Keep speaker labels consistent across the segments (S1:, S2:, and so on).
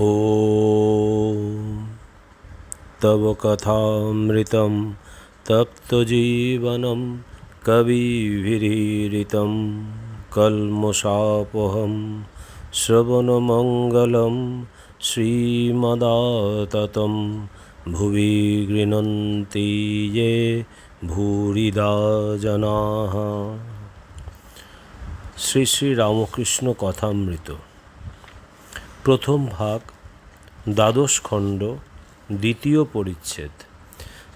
S1: ॐ तव कथामृतं तप्तजीवनं कविभिरीरितं कल्मषापहं श्रवणमङ्गलं श्रीमदाततं भुवि गृह्णन्ति ये ভূরিদা জনাः শ্রী শ্রী রামকৃষ্ণ কথামৃত প্রথম ভাগ, দ্বাদশ খণ্ড, দ্বিতীয় পরিচ্ছেদ।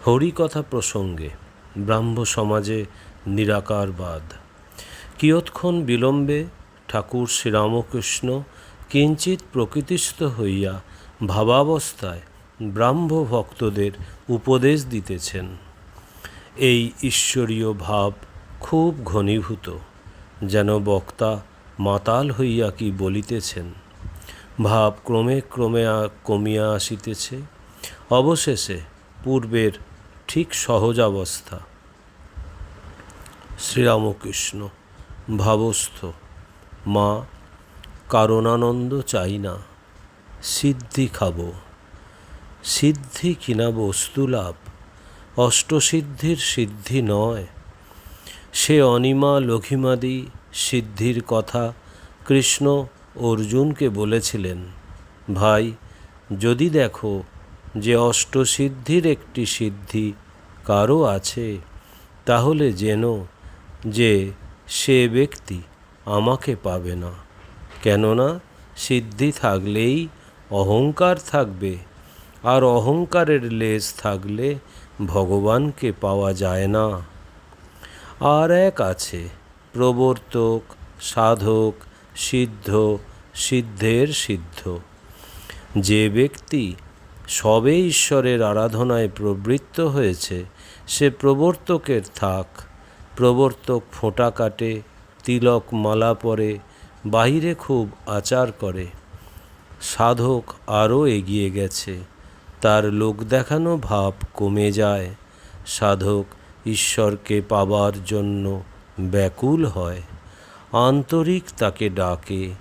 S1: হরিকথা প্রসঙ্গে ব্রাহ্ম সমাজে নিরাকারবাদ কিয়ৎক্ষণ বিলম্বে ঠাকুর শ্রীরামকৃষ্ণ কিঞ্চিত প্রকৃতিস্থ হইয়া ভাবাবস্থায় ব্রাহ্ম ভক্তদের উপদেশ দিতেছেন। এই ঈশ্বরীয় ভাব খুব ঘনীভূত, যেন বক্তা মাতাল হইয়া কি বলিতেছেন। ভাব ক্রমে ক্রমে কমিয়া আসিতেছে। অবশেষে পূর্বের ঠিক সহজাবস্থা শ্রীরামকৃষ্ণ, ভাবস্থ, মা, কারণানন্দ চাই না, সিদ্ধি খাব। সিদ্ধি কিনা বস্তু লাভ, অষ্টসিদ্ধির সিদ্ধি নয়। সে অনিমা লঘিমাদি সিদ্ধির কথা কৃষ্ণ অর্জুনকে বলেছিলেন, ভাই, যদি দেখো যে অষ্টসিদ্ধির একটি সিদ্ধি কারও আছে, তাহলে যেন যে সে ব্যক্তি আমাকে পাবে না। কেননা সিদ্ধি থাকলেই অহংকার থাকবে, আর অহংকারের লেজ থাকলে ভগবানকে পাওয়া যায় না। আর এক আছে, প্রবর্তক, সাধক সিদ্ধ, সিদ্ধের সিদ্ধ। যে ব্যক্তি সবে ঈশ্বরের আরাধনায় প্রবৃত্ত হয়েছে, সে প্রবর্তকের থাক। প্রবর্তক ফোঁটা কাটে, তিলক মালা পরে, বাহিরে খুব আচার করে। সাধক আরও এগিয়ে গেছে, তার লোক দেখানো ভাব কমে যায়। সাধক ঈশ্বরকে পাবার জন্য ব্যাকুল হয়। আন্তরিক তাকে ডাকে,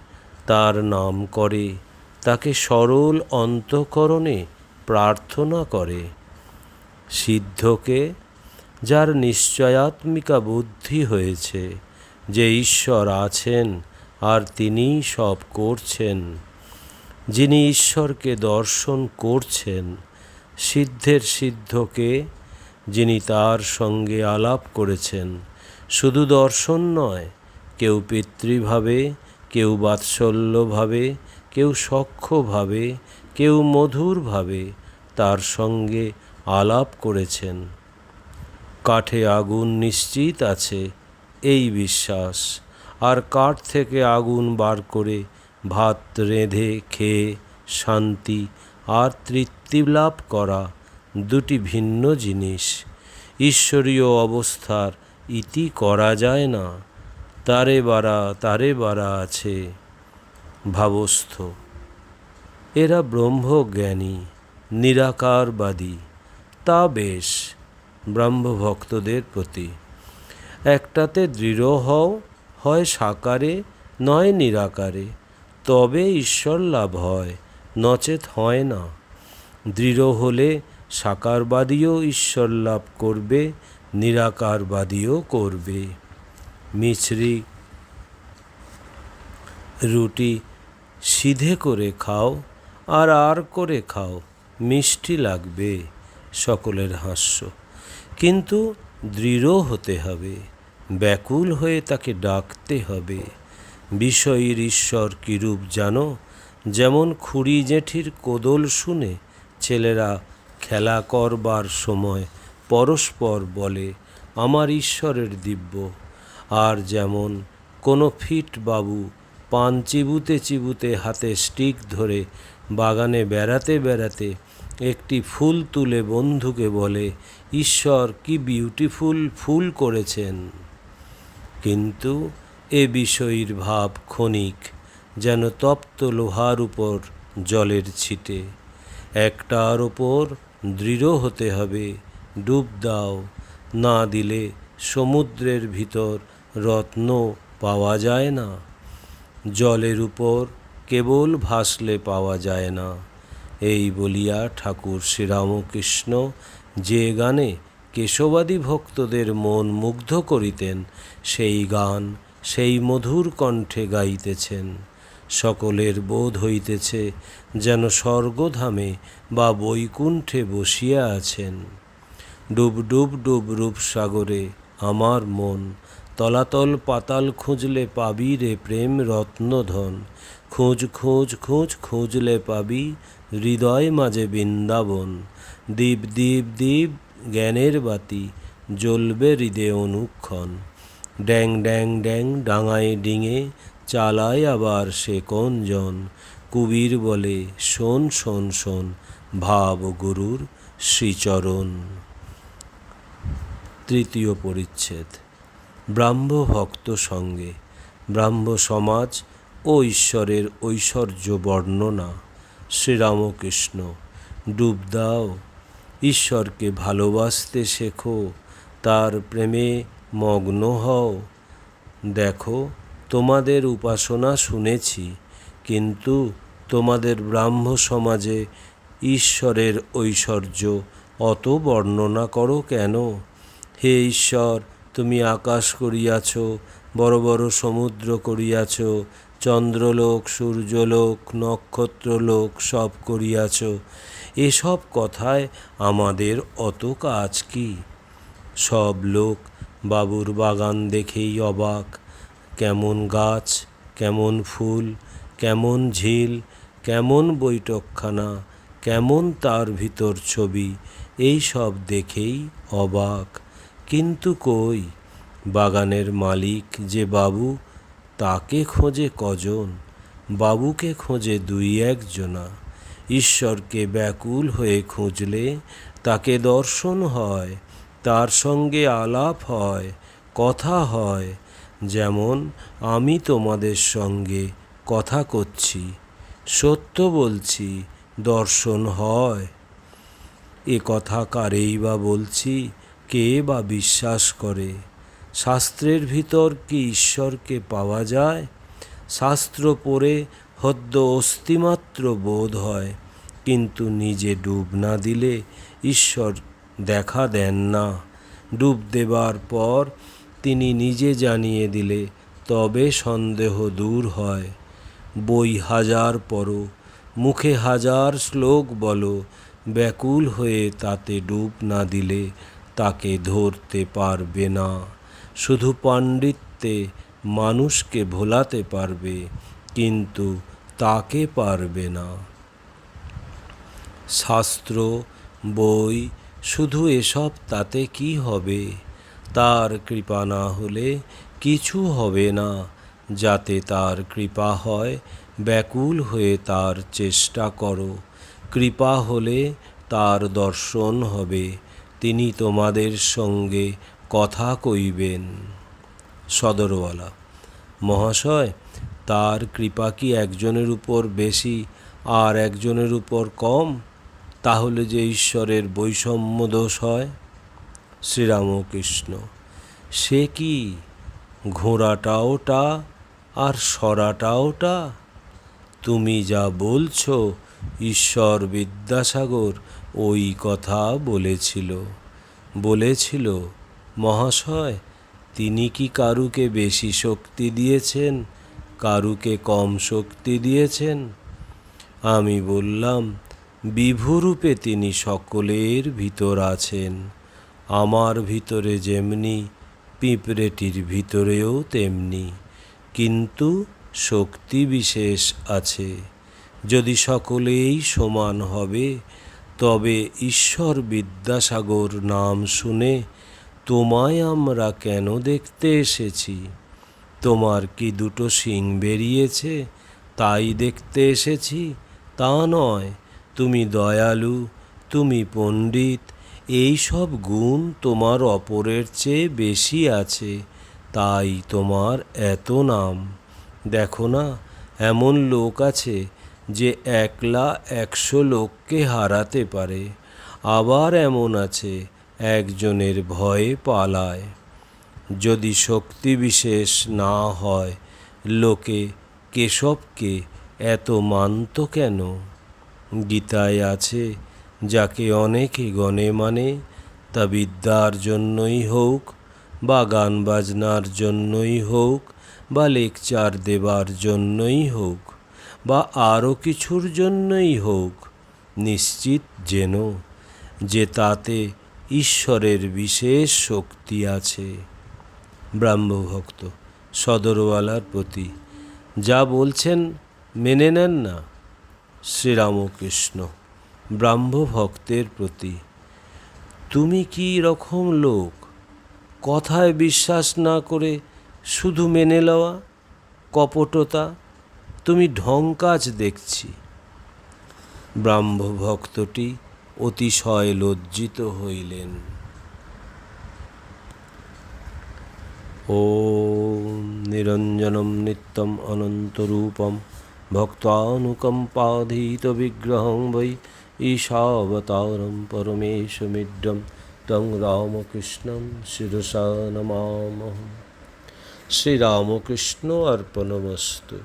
S1: তার নাম করে, তাকে সরল অন্তঃকরণে প্রার্থনা করে। সিদ্ধকে, যার নিশ্চয়াত্মিকা বুদ্ধি হয়েছে, যে ঈশ্বর আছেন আর তিনিই সব করছেন। যিনি ঈশ্বরকে দর্শন করছেন, সিদ্ধের সিদ্ধকে যিনি তার সঙ্গে আলাপ করেছেন, শুধু দর্শন নয় কেউ পিতৃভাবে, কেউ বাৎসল্যভাবে, কেউ সখ্যভাবে, কেউ মধুরভাবে তার সঙ্গে আলাপ করেছেন। কাঠে আগুন নিশ্চিত আছে, এই বিশ্বাস। আর কাঠ থেকে আগুন বার করে ভাত রেঁধে খেয়ে শান্তি আর তৃপ্তি লাভ করা দুটি ভিন্ন জিনিস। ঈশ্বরীয় অবস্থার ইতি করা যায় না। তারে বারা তারে বারা আছে, ভাবস্থ। এরা ব্রহ্মজ্ঞানী, নিরাকারবাদী, তা বেশ ব্রহ্মভক্তদের প্রতি। একটাতে দৃঢ় হও, হয় সাকারে, নয় নিরাকারে, তবে ঈশ্বর লাভ হয়, নচেত হয় না। দৃঢ় হলে সাকারবাদীও ঈশ্বর লাভ করবে, নিরাকারবাদীও করবে। মিছরি, রুটি সিধে করে খাও আর আর করে খাও, মিষ্টি লাগবে সকলের হাস্য। কিন্তু দৃঢ় হতে হবে, ব্যাকুল হয়ে তাকে ডাকতে হবে। বিষয়ীর ঈশ্বর কীরূপ জানো? যেমন খুড়ি জেঠির কোদল শুনে ছেলেরা, খেলা করবার সময় পরস্পর বলে, আমার ঈশ্বরের দিব্য আর যেমন কোনো ফিট বাবু পান চিবুতে চিবুতে হাতে স্টিক ধরে বাগানে বেড়াতে বেড়াতে একটি ফুল তুলে বন্ধুকে বলে, ঈশ্বর, কি বিউটিফুল ফুল করেছেন। কিন্তু এ বিষয়ীর ভাব ক্ষণিক যেন তপ্ত লোহার উপর জলের ছিটে। একটার ওপর দৃঢ় হতে হবে, ডুব দাও, না দিলে সমুদ্রের ভিতর রত্ন পাওয়া যায় না। জলের উপর কেবল ভাসলে পাওয়া যায় না। এই বলিয়া ঠাকুর শ্রীরামকৃষ্ণ যে গানে কেশবাদী ভক্তদের মন মুগ্ধ করিতেন, সেই গান সেই মধুর কণ্ঠে গাইতেছেন। সকলের বোধ হইতেছে যেন স্বর্গধামে বা বৈকুণ্ঠে বসিয়া আছেন। ডুব ডুব ডুব রূপসাগরে আমার মন তলাতল পাতাল খুঁজলে পাবি রে প্রেম রত্নধন। খোঁজ খোঁজ খোঁজ, খুঁজলে পাবি হৃদয় মাঝে বৃন্দাবন। দ্বীপ দ্বীপ দ্বীপ জ্ঞানের বাতি, জ্বলবে হৃদে অনুক্ষণ। ড্যাং ড্যাং ড্যাং, ডাঙায় ডিঙে, চালায় আবার সে কোন জন কুবীর বলে, শোন শোন শোন, ভাব গুরুর শ্রীচরণ। তৃতীয় পরিচ্ছেদ। ব্রাহ্ম ভক্ত সঙ্গে ব্রাহ্ম সমাজ ও ঈশ্বরের ঐশ্বর্য বর্ণনা শ্রীরামকৃষ্ণ, ডুব দাও, ঈশ্বরকে ভালোবাসতে শেখো, তার প্রেমে মগ্ন হও। দেখো, তোমাদের উপাসনা শুনেছি, কিন্তু তোমাদের ব্রাহ্ম সমাজে ঈশ্বরের ঐশ্বর্য অত বর্ণনা করো কেন? হে ঈশ্বর তুমি আকাশ করিয়াছ, বড় বড় সমুদ্র করিয়াছ, চন্দ্রলোক, সূর্যলোক, নক্ষত্রলোক সব করিয়াছ। এসব কথায় আমাদের অত কাজ কি? সব লোক বাবুর বাগান দেখেই অবাক। কেমন গাছ, কেমন ফুল, কেমন ঝিল, কেমন বৈঠকখানা, কেমন তার ভিতর ছবি, এই সব দেখেই অবাক। কিন্তু কই? বাগানের মালিক যে বাবু, তাকে খোঁজে কজন? বাবুকে খোঁজে দুই একজনা। ঈশ্বরকে ব্যাকুল হয়ে খুঁজলে তাকে দর্শন হয়, তার সঙ্গে আলাপ হয়, কথা হয়। যেমন, আমি তোমাদের সঙ্গে কথা করছি, সত্য বলছি, দর্শন হয়। এ কথা কারেই বা বলছি? কে বা বিশ্বাস করে? শাস্ত্রের ভিতর কি ঈশ্বরকে পাওয়া যায়? শাস্ত্র পড়ে হদ্য অস্তিমাত্র বোধ হয়, কিন্তু নিজে ডুব না দিলে ঈশ্বর দেখা দেন না। ডুব দেবার পর তিনি নিজে জানিয়ে দিলে তবে সন্দেহ দূর হয়। বই হাজার পড়ো, মুখে হাজার শ্লোক বলো, ব্যাকুল হয়ে তাতে ডুব না দিলে তাকে ধরতে পারবে না। শুধু পাণ্ডিত্যে মানুষকে ভোলাতে পারবে, কিন্তু তাকে পারবে না। শাস্ত্র, বই, শুধু এসব তাতে কি হবে? তার কৃপা না হলে কিছু হবে না। যাতে তার কৃপা হয়, ব্যাকুল হয়ে তার চেষ্টা করো। কৃপা হলে তার দর্শন হবে। তিনি তোমাদের সঙ্গে কথা কইবেন। সদরওয়ালা, মহাশয়, তার কৃপা কি একজনের উপর বেশি আর একজনের উপর কম? তাহলে যে ঈশ্বরের বৈষম্য দোষ হয়? শ্রীরামকৃষ্ণ, সে কি ঘোড়াটাওটা আর সরাটাওটা তুমি যা বলছো ঈশ্বর বিদ্যাসাগর ওই কথা বলেছিল। বলেছিল, মহাশয়, তিনি কি কারুকে বেশি শক্তি দিয়েছেন? কারুকে কম শক্তি দিয়েছেন? আমি বললাম, বিভুরূপে তিনি সকলের ভিতর আছেন। আমার ভিতরে যেমনি, পিঁপড়েটির ভিতরেও তেমনি। কিন্তু শক্তি বিশেষ আছে। যদি সকলেই সমান হবে, তবে ঈশ্বর বিদ্যাসাগর নাম শুনে তোমায় আমরা কেন দেখতে এসেছি? তোমার কি দুটো শিং বেরিয়েছে, তাই দেখতে এসেছি? তা নয়, তুমি দয়ালু, তুমি পণ্ডিত, এই সব গুণ তোমার অপরের চেয়ে বেশি আছে, তাই তোমার এত নাম। দেখো না, এমন লোক আছে যে একলা একশো লোককে হারাতে পারে, আবার এমন আছে, একজনের ভয়ে পালায়। যদি শক্তি বিশেষ না হয়, লোকে, কেশবকে এত মানত কেন? গীতায় আছে, যাকে অনেকে গণে মানে তা বিদ্যার জন্যই হোক, বা গান বাজনার জন্যই হোক, বা লেকচার দেবার জন্যই হোক। বা আরও কিছুর জন্যই হোক, নিশ্চিত যেন যে তাতে ঈশ্বরের বিশেষ শক্তি আছে। ব্রাহ্মভক্ত, সদরওয়ালার প্রতি যা বলছেন মেনে নেন না। শ্রীরামকৃষ্ণ, ব্রাহ্মভক্তের প্রতি তুমি কি রকম লোক? কথায় বিশ্বাস না করে শুধু মেনে লওয়া, কপটতা তুমি ঢঙ্কাজ দেখছি। ব্রাহ্মভক্তটি অতিশয় লজ্জিত হইলেন। ও নিরঞ্জনম নিত্যম অনন্তরূপম ভক্তানুকম্পাধীত বিগ্রহং বৈ ঈশাবতারম পরমেশমিড্যম তং রামকৃষ্ণম শিরসা নমামহ শ্রীরামকৃষ্ণ অর্পণমস্তু।